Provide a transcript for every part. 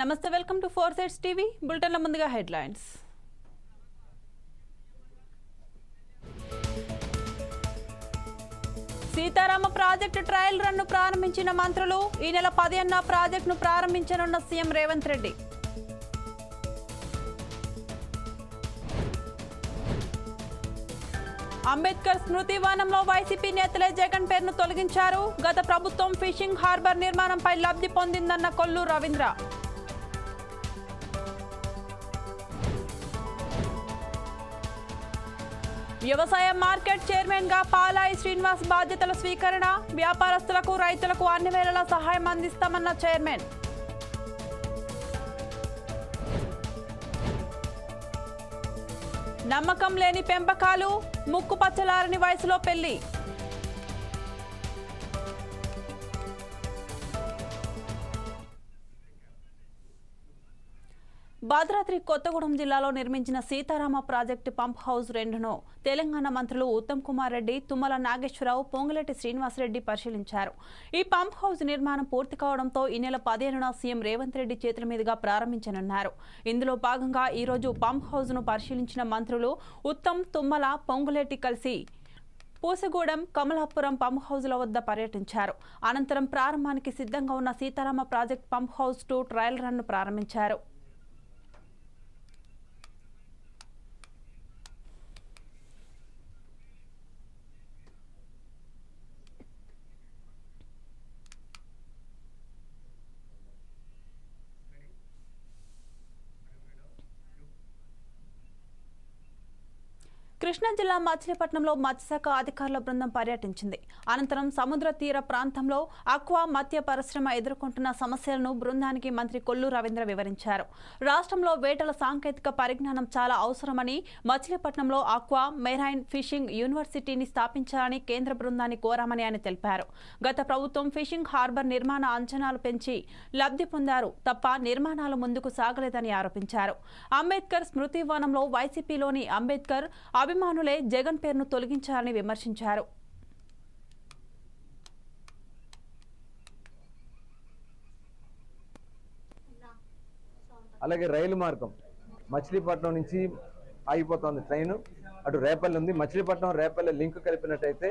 నమస్తే welcome to four sides TV. బులెటిన్ల ముందుగా headlines. Sitarama project trial రన్ను ప్రారంభించిన మంత్రులు ఈ నెల పదిహేనున ప్రాజెక్టును ప్రారంభించనున్న సీఎం రేవంత్ రెడ్డి. అంబేద్కర్ స్మృతి వనంలో వైసీపీ నేతలే జగన్ పేరును తొలగించారు. గత ప్రభుత్వం ఫిషింగ్ హార్బర్ నిర్మాణంపై లబ్ధి పొందిందన్న కొల్లు రవీంద్ర. వ్యవసాయ మార్కెట్ చైర్మన్గా పాలాయి శ్రీనివాస్ బాధ్యతల స్వీకరణ వ్యాపారస్తులకు రైతులకు అన్ని వేళలా సహాయం అందిస్తామన్న చైర్మన్. నమ్మకం లేని పెంపకాలు ముక్కు పచ్చలారని వయసులో పెళ్ళి. భద్రాద్రి కొత్తగూడెం జిల్లాలో నిర్మించిన సీతారామ ప్రాజెక్టు పంప్ హౌస్ రెండును తెలంగాణ మంత్రులు ఉత్తమ్ కుమార్ రెడ్డి తుమ్మల నాగేశ్వరరావు పొంగులేటి శ్రీనివాసరెడ్డి పరిశీలించారు. ఈ పంప్ హౌస్ నిర్మాణం పూర్తి కావడంతో ఈ నెల పదిహేనున సీఎం రేవంత్ రెడ్డి చేతుల మీదుగా ప్రారంభించనున్నారు. ఇందులో భాగంగా ఈరోజు పంప్ హౌస్ను పరిశీలించిన మంత్రులు ఉత్తమ్ తుమ్మల పొంగులేటి కలిసి పూసగూడెం కమలాపురం పంప్ హౌజ్ల వద్ద పర్యటించారు. అనంతరం ప్రారంభానికి సిద్ధంగా ఉన్న Sitarama project pump house two trial run ప్రారంభించారు. కృష్ణా జిల్లా మచిలీపట్నంలో మత్స్యశాఖ అధికారుల బృందం పర్యటించింది. అనంతరం సముద్ర తీర ప్రాంతంలో అక్వా మత్స్య పరిశ్రమ ఎదుర్కొంటున్న సమస్యలను బృందానికి మంత్రి కొల్లు రవీంద్ర వివరించారు. రాష్ట్రంలో వేటల సాంకేతిక పరిజ్ఞానం చాలా అవసరమని మచిలీపట్నంలో అక్వా మెరైన్ ఫిషింగ్ యూనివర్సిటీని స్థాపించాలని కేంద్ర బృందాన్ని కోరామని ఆయన తెలిపారు. గత ప్రభుత్వం ఫిషింగ్ హార్బర్ నిర్మాణ అంచనాలు పెంచి లబ్ధి పొందారు తప్ప నిర్మాణాలు ముందుకు సాగలేదని ఆరోపించారు. అంబేద్కర్ స్మృతి వనంలో వైసీపీలోని అంబేద్కర్ అభిమానులే జగన్ పేరును తొలగించాలని విమర్శించారు. అలాగే రైలు మార్గం. మచిలీపట్నం నుంచి ఆగిపోతుంది ట్రైన్. అటు రేపల్లి ఉంది. మచిలీపట్నం రేపల్లి లింక్ కలిపినట్టయితే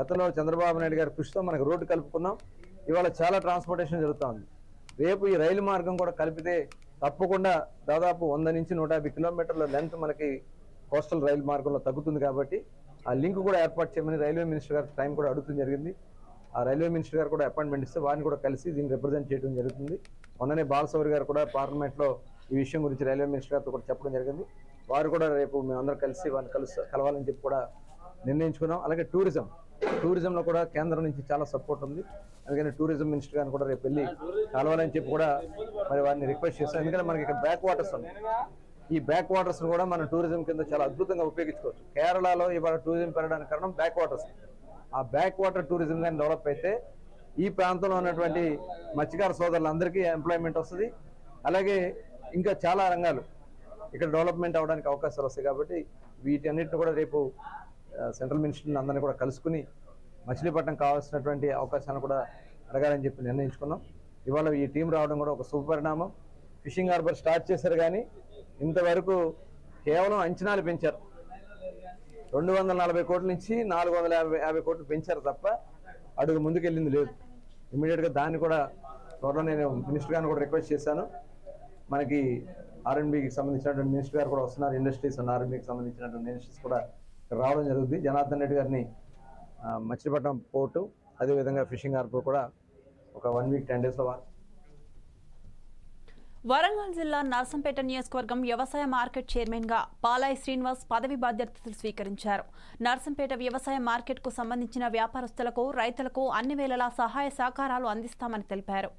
గతంలో చంద్రబాబు నాయుడు గారి కృషితో మనకు రోడ్డు కలుపుకున్నాం. ఇవాళ చాలా ట్రాన్స్పోర్టేషన్ జరుగుతోంది. రేపు ఈ రైలు మార్గం కూడా కలిపితే తప్పకుండా దాదాపు వంద నుంచి నూట యాభై కిలోమీటర్ల లెంత్ మనకి కోస్టల్ రైలు మార్గంలో తగ్గుతుంది కాబట్టి ఆ లింక్ కూడా ఏర్పాటు చేయమని రైల్వే మినిస్టర్ గారు టైం కూడా అడుగుతుంది జరిగింది. ఆ రైల్వే మినిస్టర్ గారు కూడా అపాయింట్మెంట్ ఇస్తే వారిని కూడా కలిసి దీన్ని రిప్రజెంట్ చేయడం జరుగుతుంది. మొన్ననే బాలసౌరి గారు కూడా పార్లమెంట్లో ఈ విషయం గురించి రైల్వే మినిస్టర్ గారితో కూడా చెప్పడం జరిగింది. వారు కూడా రేపు మేమందరం కలిసి వారిని కలుసు కలవాలని చెప్పి కూడా నిర్ణయించుకున్నాం. అలాగే టూరిజం టూరిజంలో కూడా కేంద్రం నుంచి చాలా సపోర్ట్ ఉంది. అందుకని టూరిజం మినిస్టర్ గారిని కూడా రేపు వెళ్ళి కలవాలని చెప్పి కూడా మరి వారిని రిక్వెస్ట్ చేస్తాం. ఎందుకంటే మనకి ఇక్కడ బ్యాక్ వాటర్స్ ఉన్నాయి. ఈ బ్యాక్ వాటర్స్ కూడా మనం టూరిజం కింద చాలా అద్భుతంగా ఉపయోగించుకోవచ్చు. కేరళలో ఇవాళ టూరిజం పెరగడానికి కారణం బ్యాక్ వాటర్స్ ఆ బ్యాక్ వాటర్ టూరిజం కానీ డెవలప్ అయితే ఈ ప్రాంతంలో ఉన్నటువంటి మత్స్యకార సోదరులందరికీ ఎంప్లాయ్మెంట్ వస్తుంది. అలాగే ఇంకా చాలా రంగాలు ఇక్కడ డెవలప్మెంట్ అవడానికి అవకాశాలు వస్తాయి కాబట్టి వీటన్నిటిని కూడా రేపు సెంట్రల్ మినిస్టర్ని అందరినీ కూడా కలుసుకుని మచిలీపట్నం కావాల్సినటువంటి అవకాశాలను కూడా అడగాలని చెప్పి నిర్ణయించుకున్నాం. ఇవాళ ఈ టీం రావడం కూడా ఒక శుభపరిణామం. ఫిషింగ్ హార్బర్ స్టార్ట్ చేశారు కానీ ఇంతవరకు కేవలం అంచనాలు పెంచారు. రెండు వందల నలభై కోట్ల నుంచి నాలుగు వందల యాభై యాభై కోట్లు పెంచారు తప్ప అడుగు ముందుకెళ్ళింది లేదు. ఇమీడియట్గా దాన్ని కూడా త్వరలో నేను మినిస్టర్ గారిని కూడా రిక్వెస్ట్ చేశాను. మనకి ఆర్ఎన్బికి సంబంధించినటువంటి మినిస్టర్ గారు కూడా వస్తున్నారు. ఇండస్ట్రీస్ ఉన్న ఆర్ఎన్బికి సంబంధించినటువంటి ఇండస్ట్రీస్ కూడా ఇక్కడ రావడం జరుగుతుంది. జనార్దన్ రెడ్డి గారిని మచిలీపట్నం పోర్టు అదేవిధంగా ఫిషింగ్ హార్బర్ కూడా ఒక వన్ వీక్ టెన్ డేస్లో వరంగల్ జిల్లా నర్సంపేట నియోజకవర్గం వ్యవసాయ మార్కెట్ చైర్మన్గా పాలాయి శ్రీనివాస్ పదవి బాధ్యతలు స్వీకరించారు. నర్సంపేట వ్యవసాయ మార్కెట్కు సంబంధించిన వ్యాపారస్తులకు రైతులకు అన్ని వేళలా సహాయ సహకారాలు అందిస్తామని తెలిపారు.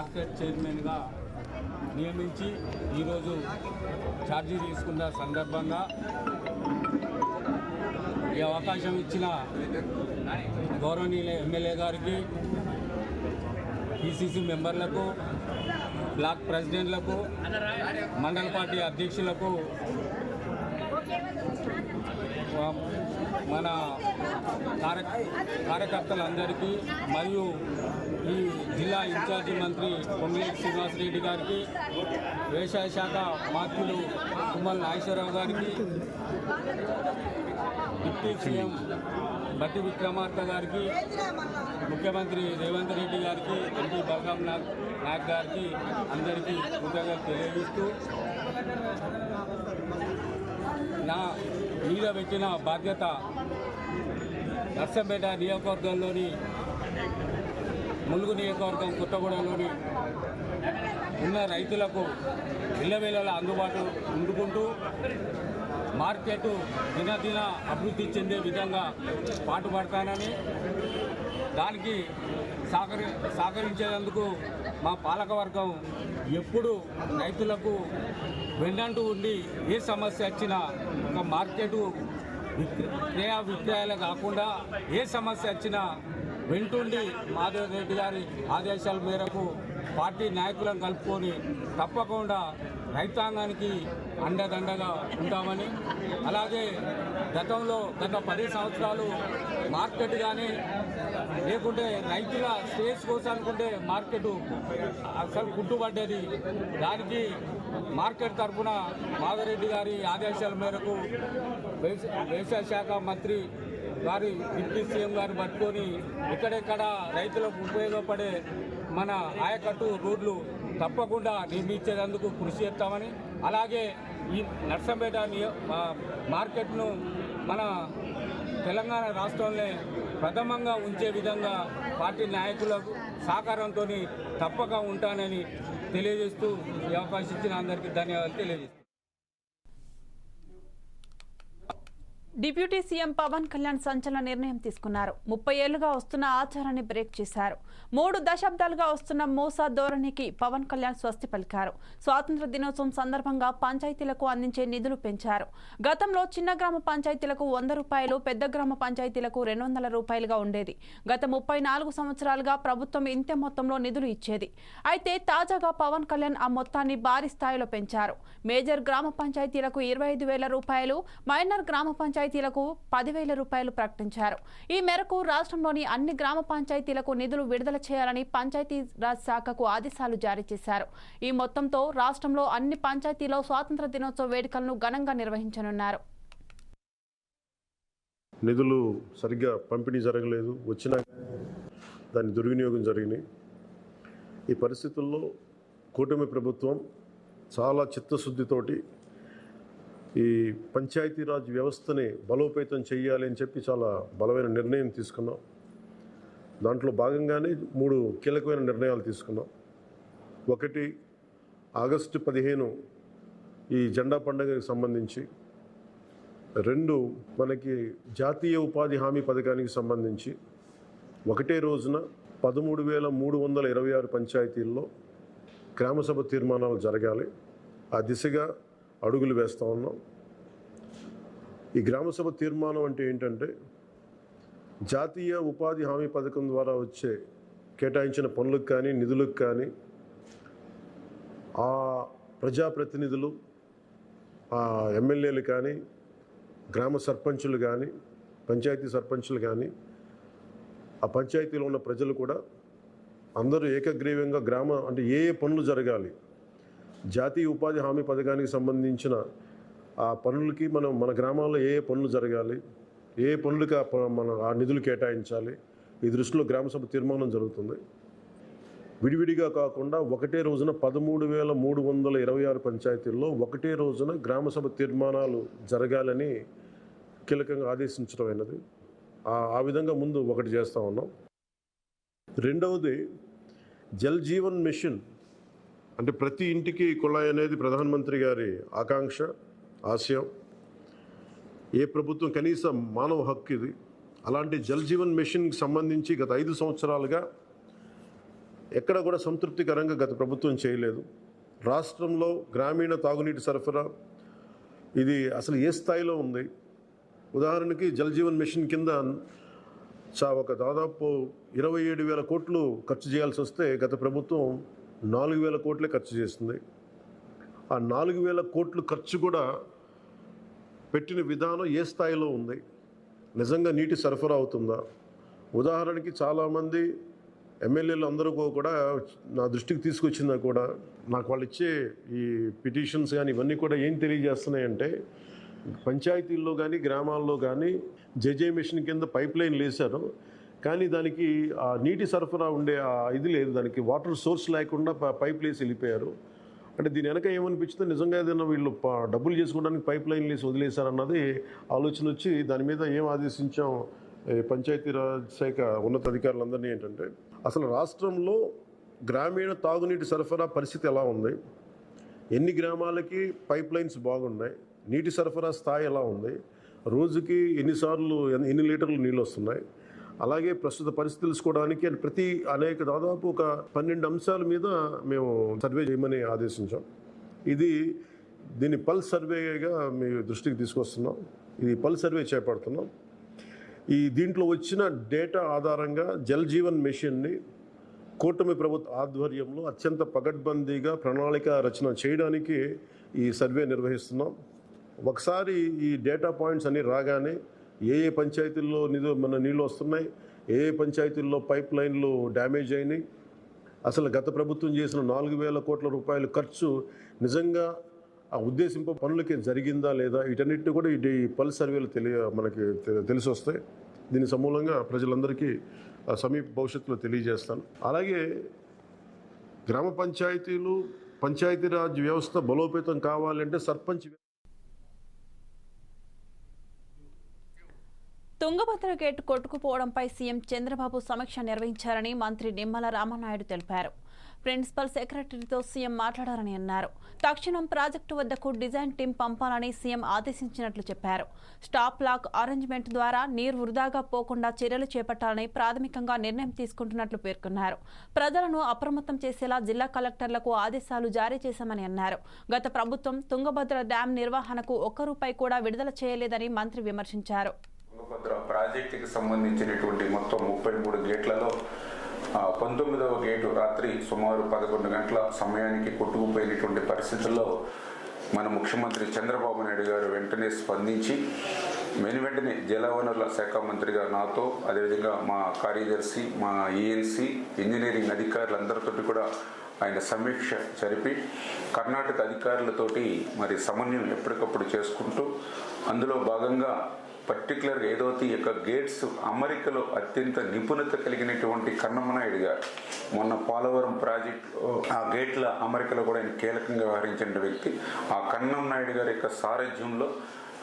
మార్కెట్ చైర్మన్గా నియమించి ఈరోజు ఛార్జీ తీసుకున్న సందర్భంగా ఈ అవకాశం ఇచ్చిన గౌరవనీయుల ఎమ్మెల్యే గారికి పిసిసి మెంబర్లకు బ్లాక్ ప్రెసిడెంట్లకు మండల పార్టీ అధ్యక్షులకు మన కార్య కార్యకర్తలందరికీ మరియు ఈ జిల్లా ఇన్ఛార్జి మంత్రి పొంగిరెడ్డి శ్రీనివాసరెడ్డి గారికి వ్యవసాయ శాఖ మంత్రులు తుమ్మల నాగేశ్వరరావు గారికి డిప్యూటీ సీఎం బట్టి విక్రమార్క గారికి ముఖ్యమంత్రి రేవంత్ రెడ్డి గారికి ఎంపీ బలరాం నాగ్ నాయక్ గారికి అందరికీ కృతజ్ఞతలు తెలియజేస్తూ నా మీద పెట్టిన బాధ్యత నర్సంపేట నియోజకవర్గంలోని ములుగు నియోజకవర్గం కొత్తగూడెంలోని ఉన్న రైతులకు ఇళ్ళవేళలా అందుబాటు ఉండుకుంటూ మార్కెట్ దినదిన అభివృద్ధి చెందే విధంగా పాటుపడతానని దానికి సహకరి సహకరించేందుకు మా పాలకవర్గం ఎప్పుడు రైతులకు వెన్నంటూ ఉండి ఏ సమస్య వచ్చినా ఒక మార్కెట్ విక్రయ విక్రయాలు కాకుండా ఏ సమస్య వచ్చినా వెంటుండి మాధవ్ రెడ్డి గారి ఆదేశాల మేరకు పార్టీ నాయకులను కలుపుకొని తప్పకుండా రైతాంగానికి అండదండగా ఉంటామని అలాగే గతంలో గత పది సంవత్సరాలు మార్కెట్ కానీ లేకుంటే రైతుల స్టేజ్ కోసం అనుకుంటే మార్కెట్ అసలు కుట్టుబడ్డది దానికి మార్కెట్ తరఫున మాధవరెడ్డి గారి ఆదేశాల మేరకు వ్యవసాయ శాఖ మంత్రి గారి డిప్యూటీ సీఎం గారు పట్టుకొని ఎక్కడెక్కడ రైతులకు ఉపయోగపడే మన ఆయకట్టు రోడ్లు తప్పకుండా నిర్మించేందుకు కృషి చేస్తామని అలాగే ఈ నర్సంపేట నియో- మార్కెట్ను మన తెలంగాణ రాష్ట్రంలో ప్రథమంగా ఉంచే విధంగా పార్టీ నాయకులకు సహకారంతో తప్పక ఉంటానని తెలియజేస్తూ ఈ అవకాశం ఇచ్చిన అందరికీ ధన్యవాదాలు తెలియజేస్తాను డిప్యూటీ సీఎం పవన్ కళ్యాణ్ సంచలన నిర్ణయం తీసుకున్నారు. ముప్పై ఏళ్ళుగా వస్తున్న ఆచారాన్ని బ్రేక్ చేశారు. మూడు దశాబ్దాలుగా వస్తున్న మోసా ధోరణికి పవన్ కళ్యాణ్ స్వస్తి పలికారు. స్వాతంత్ర దినోత్సవం సందర్భంగా పంచాయతీలకు అందించే నిధులు పెంచారు. గతంలో చిన్న గ్రామ పంచాయతీలకు వంద రూపాయలు పెద్ద గ్రామ పంచాయతీలకు రెండు వందల రూపాయలుగా ఉండేది. గత ముప్పై నాలుగు సంవత్సరాలుగా ప్రభుత్వం ఇంతే మొత్తంలో నిధులు ఇచ్చేది. అయితే తాజాగా పవన్ కళ్యాణ్ ఆ మొత్తాన్ని భారీ స్థాయిలో పెంచారు. మేజర్ గ్రామ పంచాయతీలకు ఇరవై ఐదు వేల రూపాయలు మైనర్ గ్రామ పంచాయతీ పంచాయతీలకు పదివేల రూపాయలు ప్రకటించారు. ఈ మేరకు రాష్ట్రంలోని అన్ని గ్రామ పంచాయతీలకు నిధులు విడుదల చేయాలని పంచాయతీరాజ్ శాఖకు ఆదేశాలు జారీ చేశారు. ఈ మొత్తంతో రాష్ట్రంలో అన్ని పంచాయతీలో స్వాతంత్ర దినోత్సవ వేడుకలను ఘనంగా నిర్వహించనున్నారు. నిధులు సరిగ్గా పంపిణీ జరగలేదు. వచ్చినా దాని దుర్వినియోగం జరిగినాయి. ఈ పరిస్థితుల్లో కూటమి ప్రభుత్వం చాలా చిత్తశుద్ధితోటి ఈ పంచాయతీరాజ్ వ్యవస్థని బలోపేతం చేయాలి అని చెప్పి చాలా బలమైన నిర్ణయం తీసుకున్నాం. దాంట్లో భాగంగానే మూడు కీలకమైన నిర్ణయాలు తీసుకున్నాం. ఒకటి ఆగస్టు పదిహేను ఈ జెండా పండుగకి సంబంధించి. రెండు మనకి జాతీయ ఉపాధి హామీ పథకానికి సంబంధించి. ఒకటే రోజున పదమూడు వేల మూడు వందల ఇరవై ఆరు పంచాయతీల్లో గ్రామసభ తీర్మానాలు జరగాలి. ఆ దిశగా అడుగులు వేస్తూ ఉన్నాం. ఈ గ్రామసభ తీర్మానం అంటే ఏంటంటే జాతీయ ఉపాధి హామీ పథకం ద్వారా వచ్చే కేటాయించిన పనులకు కానీ నిధులకు కానీ ఆ ప్రజాప్రతినిధులు ఆ ఎమ్మెల్యేలు కానీ గ్రామ సర్పంచులు కానీ పంచాయతీ సర్పంచులు కానీ ఆ పంచాయతీలో ఉన్న ప్రజలు కూడా అందరూ ఏకగ్రీవంగా గ్రామ అంటే ఏ ఏ పనులు జరగాలి జాతీయ ఉపాధి హామీ పథకానికి సంబంధించిన ఆ పనులకి మనం మన గ్రామాల్లో ఏ ఏ పనులు జరగాలి ఏ పనులకి ఆ ఆ నిధులు కేటాయించాలి ఈ దృష్టిలో గ్రామసభ తీర్మానం జరుగుతుంది. విడివిడిగా కాకుండా ఒకటే రోజున పదమూడు వేల మూడు వందల ఇరవై ఆరు పంచాయతీల్లో ఒకటే రోజున గ్రామసభ తీర్మానాలు జరగాలని కీలకంగా ఆదేశించడం అయినది. ఆ- ఆ విధంగా ముందు ఒకటి చేస్తూ ఉన్నాం. రెండవది జల్ జీవన్ మిషన్ అంటే ప్రతి ఇంటికి కుళాయి అనేది ప్రధానమంత్రి గారి ఆకాంక్ష. ఆశయం. ఏ ప్రభుత్వం కనీసం మానవ హక్కు ఇది. అలాంటి జల్ జీవన్ మిషన్కి సంబంధించి గత ఐదు సంవత్సరాలుగా ఎక్కడ కూడా సంతృప్తికరంగా గత ప్రభుత్వం చేయలేదు. రాష్ట్రంలో గ్రామీణ తాగునీటి సరఫరా ఇది అసలు ఏ స్థాయిలో ఉంది? ఉదాహరణకి జల్ జీవన్ మిషన్ కింద చా ఒక దాదాపు ఇరవై ఏడు వేల కోట్లు ఖర్చు చేయాల్సి వస్తే గత ప్రభుత్వం నాలుగు వేల కోట్లే ఖర్చు చేస్తుంది. ఆ నాలుగు వేల కోట్లు ఖర్చు కూడా పెట్టిన విధానం ఏ స్థాయిలో ఉంది? నిజంగా నీటి సరఫరా అవుతుందా? ఉదాహరణకి చాలామంది ఎమ్మెల్యేలు అందరూ కూడా నా దృష్టికి తీసుకొచ్చిందా కూడా నాకు వాళ్ళు ఇచ్చే ఈ పిటిషన్స్ కానీ ఇవన్నీ కూడా ఏం తెలియజేస్తున్నాయంటే పంచాయతీల్లో కానీ గ్రామాల్లో కానీ జేజే మిషన్ కింద పైప్ లైన్ వేశారు కానీ దానికి ఆ నీటి సరఫరా ఉండే ఆ ఇది లేదు దానికి వాటర్ సోర్స్ లేకుండా పైప్ లేసి వెళ్ళిపోయారు. అంటే దీని వెనక ఏమనిపించిందో నిజంగా ఏదైనా వీళ్ళు డబ్బులు చేసుకోవడానికి పైప్ లైన్లు వేసి వదిలేశారన్నది ఆలోచన వచ్చి దాని మీద ఏం ఆదేశించాం ఈ పంచాయతీరాజ్ శాఖ ఉన్నతాధికారులందరినీ ఏంటంటే అసలు రాష్ట్రంలో గ్రామీణ తాగునీటి సరఫరా పరిస్థితి ఎలా ఉంది? ఎన్ని గ్రామాలకి పైప్ లైన్స్ బాగున్నాయి? నీటి సరఫరా స్థాయి ఎలా ఉంది? రోజుకి ఎన్నిసార్లు ఎన్ని లీటర్లు నీళ్ళు వస్తున్నాయి? అలాగే ప్రస్తుత పరిస్థితి తెలుసుకోవడానికి అని ప్రతి అనేక దాదాపు ఒక పన్నెండు అంశాల మీద మేము సర్వే చేయమని ఆదేశించాం. ఇది దీన్ని పల్స్ సర్వేగా మీ దృష్టికి తీసుకొస్తున్నాం. ఇది పల్స్ సర్వే చేపడుతున్నాం. ఈ దీంట్లో వచ్చిన డేటా ఆధారంగా జల్ జీవన్ మిషన్ని కూటమి ప్రభుత్వ ఆధ్వర్యంలో అత్యంత పగడ్బందీగా ప్రణాళిక రచన చేయడానికి ఈ సర్వే నిర్వహిస్తున్నాం. ఒకసారి ఈ డేటా పాయింట్స్ అన్నీ రాగానే ఏ ఏ పంచాయతీల్లో నిధు మన నీళ్ళు వస్తున్నాయి ఏ ఏ పంచాయతీల్లో పైప్ లైన్లు డ్యామేజ్ అయినాయి. అసలు గత ప్రభుత్వం చేసిన నాలుగు వేల కోట్ల రూపాయల ఖర్చు నిజంగా ఆ ఉద్దేశింప పనులకి జరిగిందా లేదా వీటన్నిటిని కూడా ఈ పల్స్ సర్వేలు తెలియ మనకి తె- తెలిసి వస్తాయి. దీని సమూలంగా ప్రజలందరికీ ఆ, సమీప భవిష్యత్తులో తెలియజేస్తాను. అలాగే గ్రామ పంచాయతీలు పంచాయతీరాజ్ వ్యవస్థ బలోపేతం కావాలంటే సర్పంచ్ తుంగభద్ర గేటు కొట్టుకుపోవడంపై సీఎం చంద్రబాబు సమీక్ష నిర్వహించారని మంత్రి నిమ్మల రామనాయుడు తెలిపారు. ప్రిన్సిపల్ సెక్రటరీతో సీఎం మాట్లాడారని అన్నారు. తక్షణం ప్రాజెక్టు వద్దకు డిజైన్ టీం పంపాలని సీఎం ఆదేశించినట్లు చెప్పారు. స్టాప్ లాక్ అరేంజ్మెంట్ ద్వారా నీరు వృధాగా పోకుండా చర్యలు చేపట్టాలని ప్రాథమికంగా నిర్ణయం తీసుకుంటున్నట్లు పేర్కొన్నారు. ప్రజలను అప్రమత్తం చేసేలా జిల్లా కలెక్టర్లకు ఆదేశాలు జారీ చేశామని అన్నారు. గత ప్రభుత్వం తుంగభద్ర డ్యాం నిర్వహణకు ఒక్క రూపాయి కూడా విడుదల చేయలేదని మంత్రి విమర్శించారు. ప్రాజెక్టుకి సంబంధించినటువంటి మొత్తం ముప్పై మూడు గేట్లలో పంతొమ్మిదవ గేటు రాత్రి సుమారు పదకొండు గంటల సమయానికి కొట్టుకుపోయినటువంటి పరిస్థితుల్లో మన ముఖ్యమంత్రి చంద్రబాబు నాయుడు గారు వెంటనే స్పందించి వెను వెంటనే జలవనరుల శాఖ మంత్రిగా నాతో అదేవిధంగా మా కార్యదర్శి మా ఏఎన్సీ ఇంజనీరింగ్ అధికారులందరితో కూడా ఆయన సమీక్ష జరిపి కర్ణాటక అధికారులతోటి మరి సమన్వయం ఎప్పటికప్పుడు చేసుకుంటూ అందులో భాగంగా పర్టికులర్గా ఏదైతే ఈ యొక్క గేట్స్ అమెరికలో అత్యంత నిపుణత కలిగినటువంటి కన్నమనాయుడు గారు. మొన్న పోలవరం ప్రాజెక్ట్ ఆ గేట్ల అమెరికలో కూడా ఆయన కీలకంగా వ్యవహరించిన వ్యక్తి. ఆ కన్నం నాయుడు గారి యొక్క సారథ్యంలో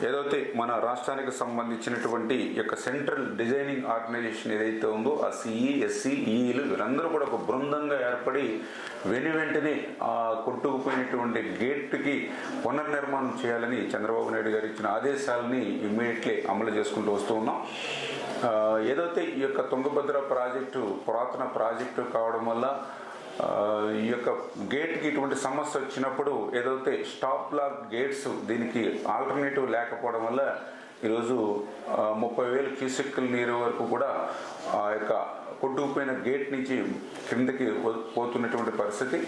ఏదైతే మన రాష్ట్రానికి సంబంధించినటువంటి యొక్క సెంట్రల్ డిజైనింగ్ ఆర్గనైజేషన్ ఏదైతే ఉందో ఆ సిఈ ఎస్సీ ఈఈలు వీరందరూ కూడా ఒక బృందంగా ఏర్పడి వెను వెంటనే ఆ కొట్టుకుపోయినటువంటి గేట్కి పునర్నిర్మాణం చేయాలని చంద్రబాబు నాయుడు గారు ఇచ్చిన ఆదేశాలని ఇమ్మీడియట్లీ అమలు చేసుకుంటూ వస్తూ ఉన్నాం. ఏదైతే ఈ యొక్క తుంగభద్ర ప్రాజెక్టు పురాతన ప్రాజెక్టు కావడం వల్ల ఈ యొక్క గేట్కి ఇటువంటి సమస్య వచ్చినప్పుడు ఏదైతే స్టాప్ లాక్ గేట్స్ దీనికి ఆల్టర్నేటివ్ లేకపోవడం వల్ల ఈరోజు ముప్పై వేలు క్యూసెక్కుల నీరు వరకు కూడా ఆ యొక్క కొట్టుకుపోయిన గేట్ నుంచి క్రిందకి పోతున్నటువంటి పరిస్థితి.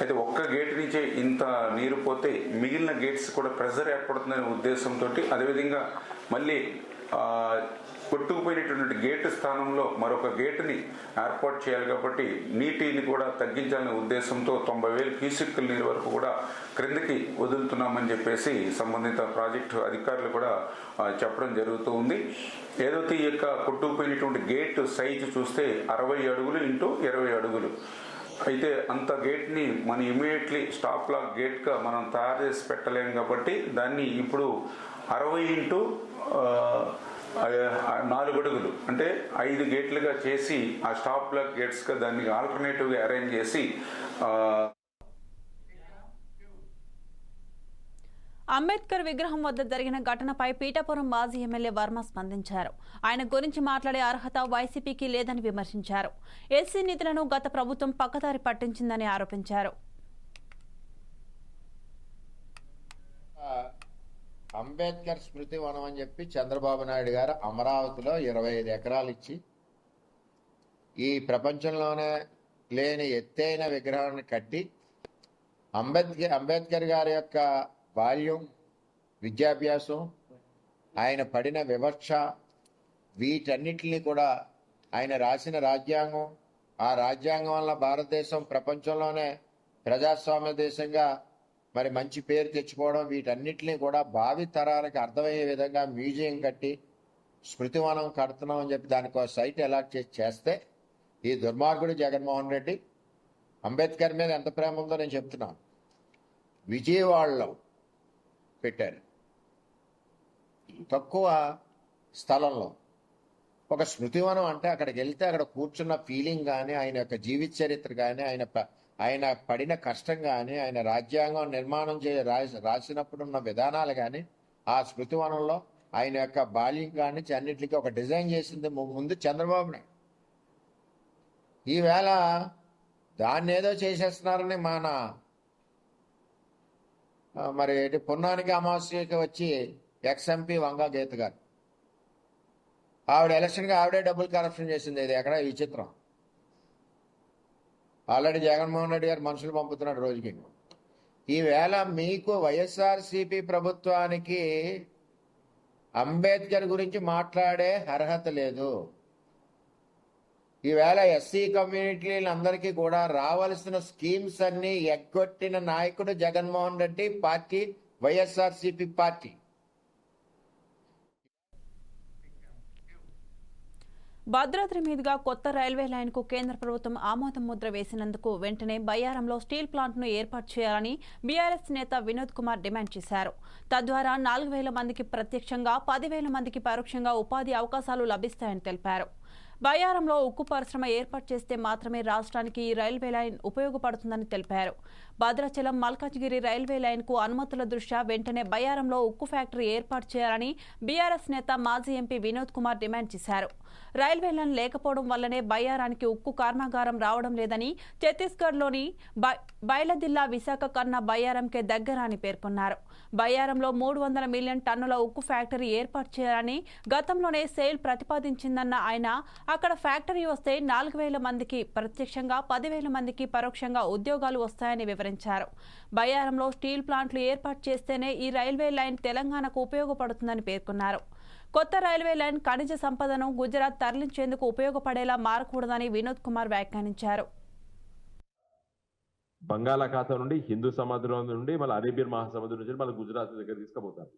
అయితే ఒక్క గేట్ నుంచే ఇంత నీరు పోతే మిగిలిన గేట్స్ కూడా ప్రెజర్ ఏర్పడుతుందనే ఉద్దేశంతో అదేవిధంగా మళ్ళీ కొట్టుకుపోయినటువంటి గేటు స్థానంలో మరొక గేటుని ఏర్పాటు చేయాలి కాబట్టి నీటిని కూడా తగ్గించాలనే ఉద్దేశంతో తొంభై వేల క్యూసెక్కుల నీరు వరకు కూడా క్రిందకి వదులుతున్నామని చెప్పేసి సంబంధిత ప్రాజెక్టు అధికారులు కూడా చెప్పడం జరుగుతూ ఉంది. ఏదైతే ఈ యొక్క కొట్టుకుపోయినటువంటి గేటు సైజు చూస్తే అరవై అడుగులు ఇంటూ ఇరవై అడుగులు. అయితే అంత గేట్ని మనం ఇమీడియట్లీ స్టాప్ లాక్ గేట్గా మనం తయారు చేసి పెట్టలేము కాబట్టి దాన్ని ఇప్పుడు అరవై ఇంటూ నాలుగు అడుగులు. అంటే ఐదు గేట్లుగా చేసి ఆ స్టాప్ లాక్ గేట్స్గా దాన్ని ఆల్టర్నేటివ్గా అరేంజ్ చేసి అంబేద్కర్ విగ్రహం వద్ద జరిగిన ఘటనపై పీఠాపురం మాజీ ఎమ్మెల్యే వర్మ స్పందించారు. ఆయన గురించి మాట్లాడే అర్హత వైసీపీకి లేదని విమర్శించారు. ఎస్సీ నిధులను గత ప్రభుత్వం పక్కదారి పట్టించిందని ఆరోపించారు. అంబేద్కర్ స్మృతి వనం అని చెప్పి చంద్రబాబు నాయుడు గారు అమరావతిలో ఇరవై ఐదు ఎకరాలు ఇచ్చి ఈ ప్రపంచంలోనే లేని ఎత్తైన విగ్రహాన్ని కట్టి అంబేద్కర్ అంబేద్కర్ గారి యొక్క బాల్యం విద్యాభ్యాసం ఆయన పడిన వివక్ష వీటన్నిటిని కూడా ఆయన రాసిన రాజ్యాంగం ఆ రాజ్యాంగం వల్ల భారతదేశం ప్రపంచంలోనే ప్రజాస్వామ్య దేశంగా మరి మంచి పేరు తెచ్చుకోవడం వీటన్నిటిని కూడా భావి తరాలకు అర్థమయ్యే విధంగా మ్యూజియం కట్టి స్మృతివనం కడుతున్నాం అని చెప్పి దానికి ఒక సైట్ అలాట్ చేసి చేస్తే ఈ దుర్మార్గుడు జగన్మోహన్ రెడ్డి అంబేద్కర్ మీద ఎంత ప్రేమ ఉందో నేను చెప్తున్నాను. విజయవాడలో పెట్టారు. తక్కువ స్థలంలో ఒక స్మృతివనం అంటే అక్కడికి వెళ్తే అక్కడ కూర్చున్న ఫీలింగ్ కానీ ఆయన యొక్క జీవిత చరిత్ర కానీ ఆయన ఆయన పడిన కష్టం కానీ ఆయన రాజ్యాంగం నిర్మాణం చే రాసి- రాసినప్పుడు ఉన్న విధానాలు కానీ ఆ స్మృతివనంలో ఆయన యొక్క బాల్యం కానీ అన్నింటికి ఒక డిజైన్ చేసింది ముందు చంద్రబాబు నాయుడు ఈవేళ దాన్ని ఏదో చేసేస్తున్నారని మన మరి పున్నానికి అమావాస్యకి వచ్చి ఎక్స్ఎంపీ వంగా గీత గారు. ఆవిడ ఎలక్షన్కి ఆవిడే డబ్బులు కరప్షన్ చేసింది ఇది ఎక్కడ ఈ చిత్రం. ఆల్రెడీ జగన్మోహన్ రెడ్డి గారు మనుషులు పంపుతున్నాడు రోజుకి. ఈవేళ మీకు వైఎస్ఆర్సిపి ప్రభుత్వానికి అంబేద్కర్ గురించి మాట్లాడే అర్హత లేదు. ఈవేళ ఎస్సీ కమ్యూనిటీలందరికీ కూడా రావాల్సిన స్కీమ్స్ అన్ని ఎగ్గొట్టిన నాయకుడు Jaganmohan Reddy party YSRCP party. Bhadradri మీదుగా కొత్త రైల్వే లైన్కు కేంద్ర ప్రభుత్వం ఆమోదం ముద్ర వేసినందుకు వెంటనే బయ్యారంలో స్టీల్ ప్లాంట్ను ఏర్పాటు చేయాలని బీఆర్ఎస్ నేత వినోద్ కుమార్ డిమాండ్ చేశారు. తద్వారా నాలుగు వేల మందికి ప్రత్యక్షంగా పదివేల మందికి పరోక్షంగా ఉపాధి అవకాశాలు లభిస్తాయని తెలిపారు. బయ్యారంలో ఉక్కు పరిశ్రమ ఏర్పాటు చేస్తే మాత్రమే రాష్ట్రానికి ఈ రైల్వే లైన్ ఉపయోగపడుతుందని తెలిపారు. భద్రాచలం మల్కాజ్గిరి రైల్వే లైన్కు అనుమతుల దృష్ట్యా వెంటనే బయ్యారంలో ఉక్కు ఫ్యాక్టరీ ఏర్పాటు చేయాలని బీఆర్ఎస్ నేత మాజీ ఎంపీ వినోద్ కుమార్ డిమాండ్ చేశారు. రైల్వే లైన్ లేకపోవడం వల్లనే బయ్యారానికి ఉక్కు కర్మాగారం రావడం లేదని ఛత్తీస్గఢ్లోని బై- బయలదిల్లా విశాఖ కన్నా బయ్యారంకే దగ్గర అని పేర్కొన్నారు. బయ్యారంలో మూడు వందల మిలియన్ టన్నుల ఉక్కు ఫ్యాక్టరీ ఏర్పాటు చేయాలని గతంలోనే సెయిల్ ప్రతిపాదించిందన్న ఆయన అక్కడ ఫ్యాక్టరీ వస్తే నాలుగు వేల మందికి ప్రత్యక్షంగా పదివేల మందికి పరోక్షంగా ఉద్యోగాలు వస్తాయని వివరించారు. బయ్యారంలో స్టీల్ ప్లాంట్లు ఏర్పాటు చేస్తేనే ఈ రైల్వే లైన్ తెలంగాణకు ఉపయోగపడుతుందని పేర్కొన్నారు. కొత్త రైల్వే లైన్ ఖనిజ సంపదను గుజరాత్ తరలించేందుకు ఉపయోగపడేలా మారకూడదని వినోద్ కుమార్ వ్యాఖ్యానించారు. బంగాళాఖాతం నుండి హిందూ సముద్రం నుండి మళ్ళీ అరేబియన్ మహాసముద్రం నుంచి మళ్ళీ గుజరాత్ దగ్గర తీసుకుపోతారు.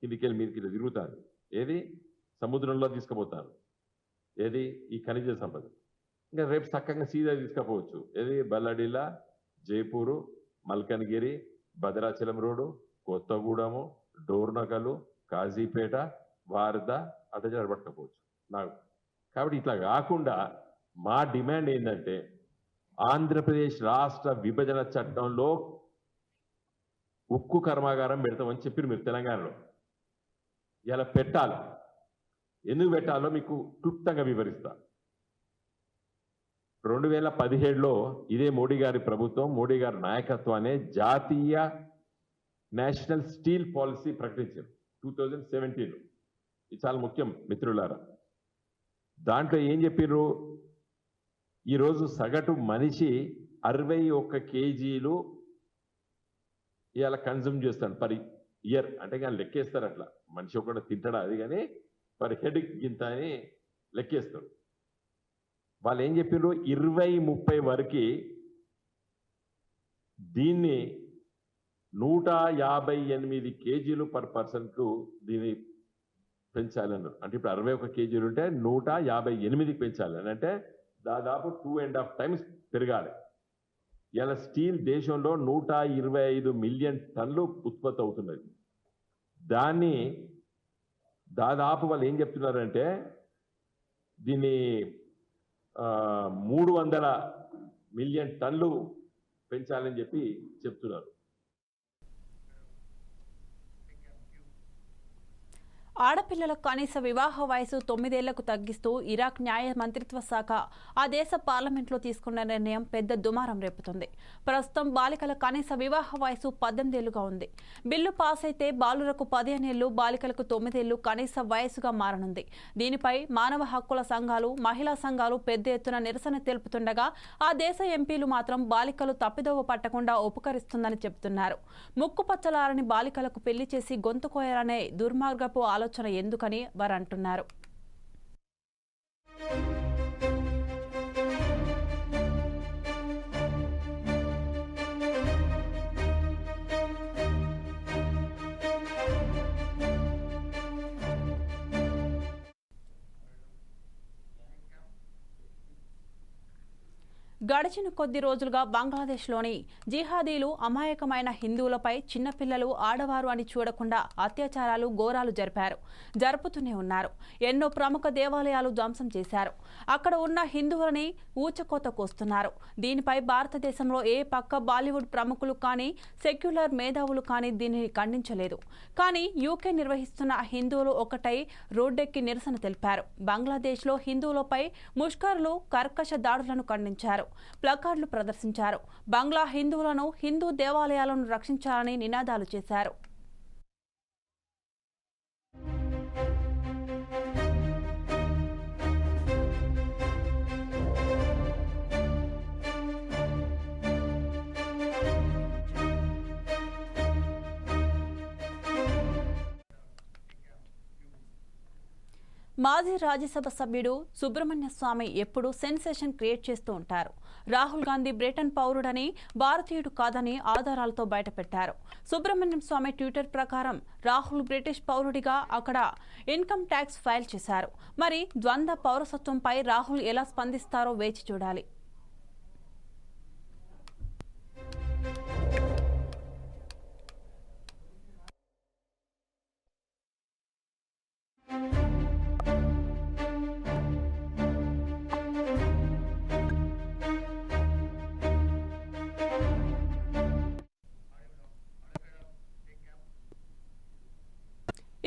కిందికెళ్ళి మీదకి ఇలా తిరుగుతారు. ఏది? సముద్రంలో తీసుకుపోతారు. ఏది? ఈ ఖనిజ సంపద. ఇంకా రేపు చక్కగా సీదా తీసుకుపోవచ్చు. ఏది? బల్లడిలా జైపూరు మల్కన్గిరి భద్రాచలం రోడ్డు కొత్తగూడెము డోర్నకలు కాజీపేట వారద అట్లా నాకు కాబట్టి ఇట్లా కాకుండా మా డిమాండ్ ఏంటంటే ఆంధ్రప్రదేశ్ రాష్ట్ర విభజన చట్టంలో ఉక్కు కర్మాగారం పెడతామని చెప్పారు మీరు తెలంగాణలో. ఇలా పెట్టాలి. ఎందుకు పెట్టాలో మీకు క్లుప్తంగా వివరిస్తా. రెండు వేల పదిహేడులో ఇదే మోడీ గారి ప్రభుత్వం మోడీ గారి నాయకత్వాన్ని జాతీయ నేషనల్ స్టీల్ పాలసీ ప్రకటించారు టూ థౌజండ్ సెవెంటీన్ ఇది చాలా ముఖ్యం మిత్రులారా. దాంట్లో ఏం చెప్పిర్రు? ఈరోజు సగటు మనిషి అరవై ఒక్క కేజీలు ఇలా కన్జ్యూమ్ చేస్తాడు పర్ ఇయర్. అంటే కానీ లెక్కేస్తారు అట్లా. మనిషి ఒకటి తింటాడు అది కానీ పర్ హెడ్ గింత అని లెక్కేస్తాడు. వాళ్ళు ఏం చెప్పిర్రు? ఇరవై ముప్పై వరకు దీన్ని నూట యాభై ఎనిమిది కేజీలు పర్ పర్సన్కు దీన్ని పెంచాలన్నారు. అంటే ఇప్పుడు అరవై ఒక కేజీలు ఉంటే నూట యాభై ఎనిమిదికి పెంచాలి. అని అంటే దాదాపు టూ అండ్ హాఫ్ టైమ్స్ పెరగాలి. ఇలా స్టీల్ దేశంలో నూట ఇరవై ఐదు మిలియన్ టన్లు ఉత్పత్తి అవుతున్నది. దాన్ని దాదాపు వాళ్ళు ఏం చెప్తున్నారంటే దీన్ని మూడు వందల మిలియన్ టన్నులు పెంచాలని చెప్పి చెప్తున్నారు. ఆడపిల్లల కనీస వివాహ వయసు తొమ్మిదేళ్ళకు తగ్గిస్తూ ఇరాక్ న్యాయ మంత్రిత్వ శాఖ ఆ దేశ పార్లమెంట్లో తీసుకున్న నిర్ణయం పెద్ద దుమారం రేపుతుంది. ప్రస్తుతం బాలికల కనీస వివాహ వయసు పద్దెనిమిదేళ్ళుగా ఉంది. బిల్లు పాస్ అయితే బాలులకు పదిహేనేళ్ళు బాలికలకు తొమ్మిదేళ్ళు కనీస వయసుగా మారనుంది. దీనిపై మానవ హక్కుల సంఘాలు మహిళా సంఘాలు పెద్ద ఎత్తున నిరసన తెలుపుతుండగా ఆ దేశ ఎంపీలు మాత్రం బాలికలు తప్పిదోవ పట్టకుండా ఉపకరిస్తుందని చెబుతున్నారు. ముక్కుపచ్చలారని బాలికలకు పెళ్ళి చేసి గొంతు కోయాలనే దుర్మార్గపు ఆలోచన ఎందుకని వారు అంటున్నారు గడిచిన కొద్ది రోజులుగా బంగ్లాదేశ్లోని జిహాదీలు అమాయకమైన హిందువులపై చిన్నపిల్లలు ఆడవారు అని చూడకుండా అత్యాచారాలు ఘోరాలు జరిపారు. జరుపుతూనే ఉన్నారు. ఎన్నో ప్రముఖ దేవాలయాలు ధ్వంసం చేశారు. అక్కడ ఉన్న హిందువులని ఊచకోత కోస్తున్నారు. దీనిపై భారతదేశంలో ఏ పక్క బాలీవుడ్ ప్రముఖులు కానీ సెక్యులర్ మేధావులు కానీ దీనిని ఖండించలేదు. కానీ యూకే నిర్వహిస్తున్న హిందువులు ఒకటై రోడ్డెక్కి నిరసన తెలిపారు. బంగ్లాదేశ్లో హిందువులపై ముష్కర్లు కర్కశ దాడులను ఖండించారు. ప్లకార్డులు ప్రదర్శించారు. బంగ్లా హిందువులను హిందూ దేవాలయాలను రక్షించాలని నినాదాలు చేశారు. మాజీ రాజ్యసభ సభ్యుడు సుబ్రహ్మణ్య స్వామి ఎప్పుడూ సెన్సేషన్ క్రియేట్ చేస్తూ ఉంటారు. రాహుల్ గాంధీ బ్రిటన్ పౌరుడని భారతీయుడు కాదని ఆధారాలతో బయటపెట్టారు. సుబ్రహ్మణ్యం స్వామి ట్విట్టర్ ప్రకారం రాహుల్ బ్రిటిష్ పౌరుడిగా అక్కడ ఇన్కమ్ ట్యాక్స్ ఫైల్ చేశారు. మరి ద్వంద్వ పౌరసత్వంపై రాహుల్ ఎలా స్పందిస్తారో వేచి చూడాలి.